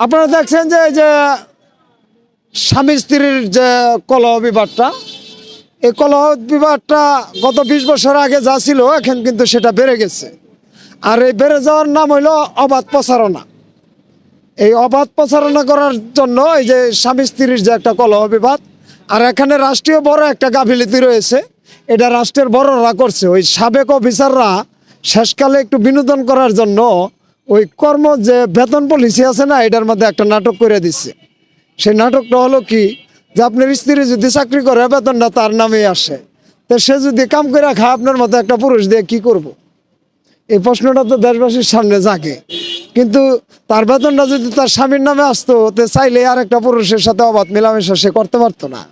আপনারা দেখছেন যে এই যে স্বামী স্ত্রীর যে কলহ বিবাদটা, এই কলহ বিবাদটা গত বিশ বছর আগে যা ছিল, এখন কিন্তু সেটা বেড়ে গেছে। আর এই বেড়ে যাওয়ার নাম হইল অবাধ প্রচারণা। এই অবাধ প্রচারণা করার জন্য এই যে স্বামী স্ত্রীর যে একটা কলহ বিবাদ, আর এখানে রাষ্ট্রীয় বড় একটা গাফিলিতি রয়েছে। এটা রাষ্ট্রের বড়রা করছে। ওই সাবেক অফিসাররা শেষকালে একটু বিনোদন করার জন্য ওই কর্ম যে বেতন পলিসি আছে না, এটার মধ্যে একটা নাটক করে দিচ্ছে সেই নাটকটা হলো কি, যে আপনার স্ত্রী যদি চাকরি করে, বেতনটা তার নামেই আসে। তো সে যদি কাম করে খায় আপনার মতো একটা পুরুষ দিয়ে কি করব। এই প্রশ্নটা তো দেশবাসীর সামনে জাগে। কিন্তু তার বেতনটা যদি তার স্বামীর নামে আসতো, তো চাইলে আর একটা পুরুষের সাথে অবাধ মেলামেশা সে করতে পারতো না।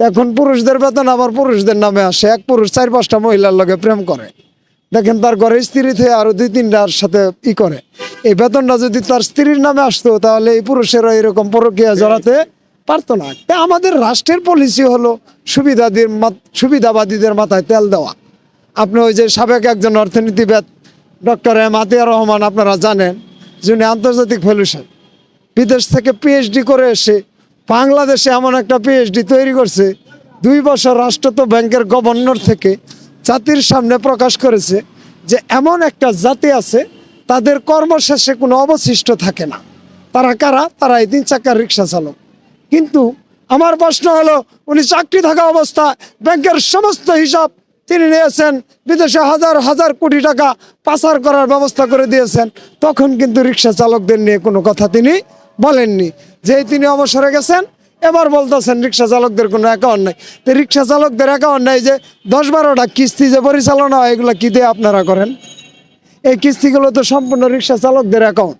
এখন পুরুষদের বেতন আবার পুরুষদের নামে আসে। এক পুরুষ চার পাঁচটা মহিলার লগে প্রেম করে। দেখেন তার ঘরে স্ত্রী থেকে আরও দুই তিনটার সাথে ই করে। এই বেতনটা যদি তার স্ত্রীর নামে আসতো তাহলে এই পুরুষেরা এরকম প্রক্রিয়া জড়াতে পারতো না। তা আমাদের রাষ্ট্রের পলিসি হলো সুবিধাদের সুবিধাবাদীদের মাথায় তেল দেওয়া। আপনি ওই যে সাবেক একজন অর্থনীতিবিদ ডক্টর এম আতিয়া রহমান আপনারা জানেন যিনি আন্তর্জাতিক ফেলুশন বিদেশ থেকে পিএইচডি করে এসে বাংলাদেশে এমন একটা পিএইচডি তৈরি করছে দুই বছর রাষ্ট্রত ব্যাংকের গভর্নর থেকে জাতির সামনে প্রকাশ করেছে যে এমন একটা জাতি আছে, তাদের কর্মশেষে কোনো অবশিষ্ট থাকে না। তারা কারা? তারা এই তিন চাকার রিক্সা চালক। কিন্তু আমার প্রশ্ন হলো, উনি চাকরি থাকা অবস্থায় ব্যাংকের সমস্ত হিসাব তিনি নিয়েছেন, বিদেশে হাজার হাজার কোটি টাকা পাচার করার ব্যবস্থা করে দিয়েছেন, তখন কিন্তু রিক্সা চালকদের নিয়ে কোনো কথা তিনি বলেননি। যেই তিনি অবসরে গেছেন এবার বলতেছেন রিক্সা চালকদের কোনো অ্যাকাউন্ট নাই। তো রিক্সা চালকদের অ্যাকাউন্ট নাই যে দশ বারোটা কিস্তি যে পরিচালনা হয়, এগুলো কী দিয়ে আপনারা করেন? এই কিস্তিগুলো তো সম্পূর্ণ রিক্সা চালকদের অ্যাকাউন্ট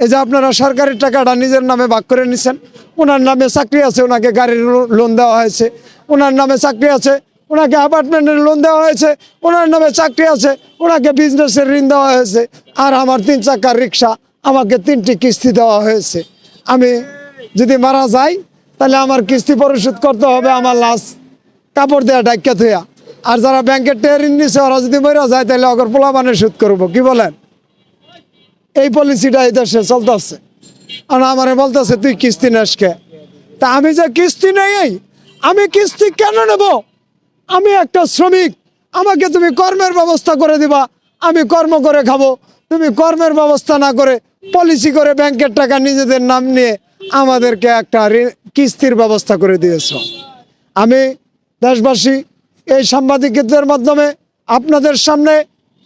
এই যে আপনারা সরকারি টাকাটা নিজের নামে ভাগ করে নিছেন। ওনার নামে চাকরি আছে, ওনাকে গাড়ির লোন দেওয়া হয়েছে। ওনার নামে চাকরি আছে, ওনাকে অ্যাপার্টমেন্টের লোন দেওয়া হয়েছে। ওনার নামে চাকরি আছে, ওনাকে বিজনেসের ঋণ দেওয়া হয়েছে। আর আমার তিন চাকার রিক্সা আমাকে তিনটি কিস্তি দেওয়া হয়েছে। আমি যদি মারা যায়, তাহলে আমার কিস্তি পরিশোধ করতে হবে আমার লাশ। কাপড় দেওয়া ডাক্কা থুয়া আর যারা ব্যাংকের ঋণ নিছে, ওরা যদি মরে যায়, তাহলে অগর পোলা মানে শোধ করব। কি বলেন? এই পলিসিটা এই দেশে চলতেছে। আর আমারে বলতেছে, তুই কিস্তি নেস কে? তা আমি যে কিস্তি নেই, আমি কিস্তি কেন নেব? আমি একটা শ্রমিক। আমাকে তুমি কর্মের ব্যবস্থা করে দিবা, আমি কর্ম করে খাব। তুমি কর্মের ব্যবস্থা না করে পলিসি করে ব্যাংকের টাকা নিজেদের নাম নিয়ে আমাদেরকে একটা কিস্তির ব্যবস্থা করে দিয়েছ। আমি দেশবাসী এই সাংবাদিকদের মাধ্যমে আপনাদের সামনে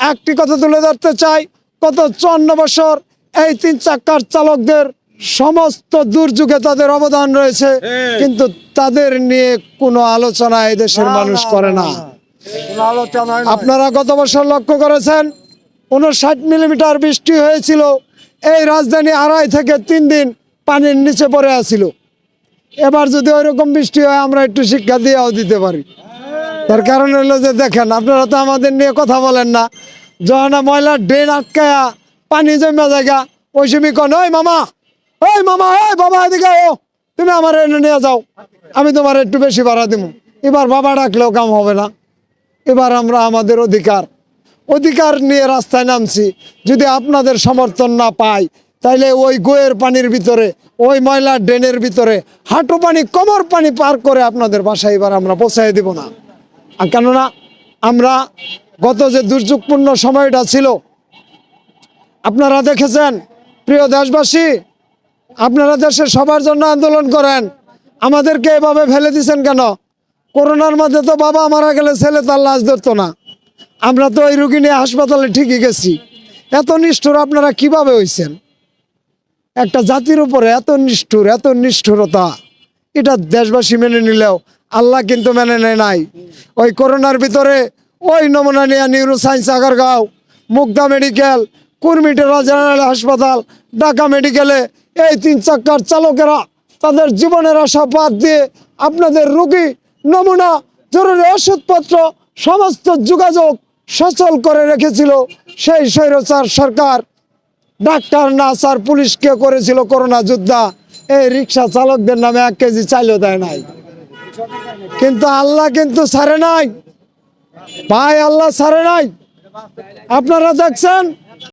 একটি কথা তুলে ধরতে চাই। গত চুয়ান্ন বছর এই তিন চাক্কার চালকদের সমস্ত দুর্যোগে তাদের অবদান রয়েছে কিন্তু তাদের নিয়ে কোনো আলোচনা এই দেশের মানুষ করে না আপনারা গত বছর লক্ষ্য করেছেন উনষাট মিলিমিটার বৃষ্টি হয়েছিল। এই রাজধানী আড়াই থেকে তিন দিন পানির নিচে পড়ে আছিল। এবার যদি ওইরকম বৃষ্টি হয়, আমরা একটু শিক্ষা দিয়েও দিতে পারি। তার কারণ হলো যে, দেখেন, আপনারা তো আমাদের নিয়ে কথা বলেন না। যখন ময়লার ড্রেন আটকায়া পানি জমা জায়গা। ওই সময় কন ওই মামা ওই মামা ওই বাবা, এদিকে ও, তুমি আমার এনে নিয়ে যাও। আমি তোমার একটু বেশি ভাড়া দিব এবার বাবা ডাকলেও কাম হবে না। এবার আমরা আমাদের অধিকার। অধিকার নিয়ে রাস্তায় নামছি। যদি আপনাদের সমর্থন না পাই তাইলে ওই গোয়ের পানির ভিতরে, ওই ময়লার ড্রেনের ভিতরে হাঁটু পানি, কোমর পানি পার করে আপনাদের বাসায় এবার আমরা পৌঁছাই দিব না। কেননা, আমরা গত যে দুর্যোগপূর্ণ সময়টা ছিল, আপনারা দেখেছেন, প্রিয় দেশবাসী, আপনারা দেশের সবার জন্য আন্দোলন করেন, আমাদেরকে এভাবে ফেলে দিচ্ছেন কেন? করোনার মধ্যে তো বাবা মারা গেলে ছেলে তার লাশ ধরতো না। আমরা তো ওই রুগী নিয়ে হাসপাতালে ঠিকই গেছি। এত নিষ্ঠুর আপনারা কীভাবে হইছেন? একটা জাতির উপরে এত নিষ্ঠুর, এত নিষ্ঠুরতা, এটা দেশবাসী মেনে নিলেও আল্লাহ কিন্তু মেনে নেয় নাই। ওই করোনার ভিতরে ওই নমুনা নিয়ে neuro science Agargaon, Mugda medical Kurmitola general হাসপাতাল, ঢাকা মেডিকেলে এই তিন চাক্কার চালকেরা তাদের জীবনের আশা বাদ দিয়ে আপনাদের রোগী নমুনা, জরুরি ওষুধপত্র, সমস্ত যোগাযোগ সচল করে রেখেছিল সেই স্বৈরচার সরকার। ডাক্তার, নার্স আর পুলিশকে করেছিল করোনা যোদ্ধা? এই রিক্সা চালকদের নামে এক কেজি চাইলেও দেয় নাই। কিন্তু আল্লাহ কিন্তু ছাড়ে নাই। ভাই, আল্লাহ ছাড়ে নাই। আপনারা দেখছেন?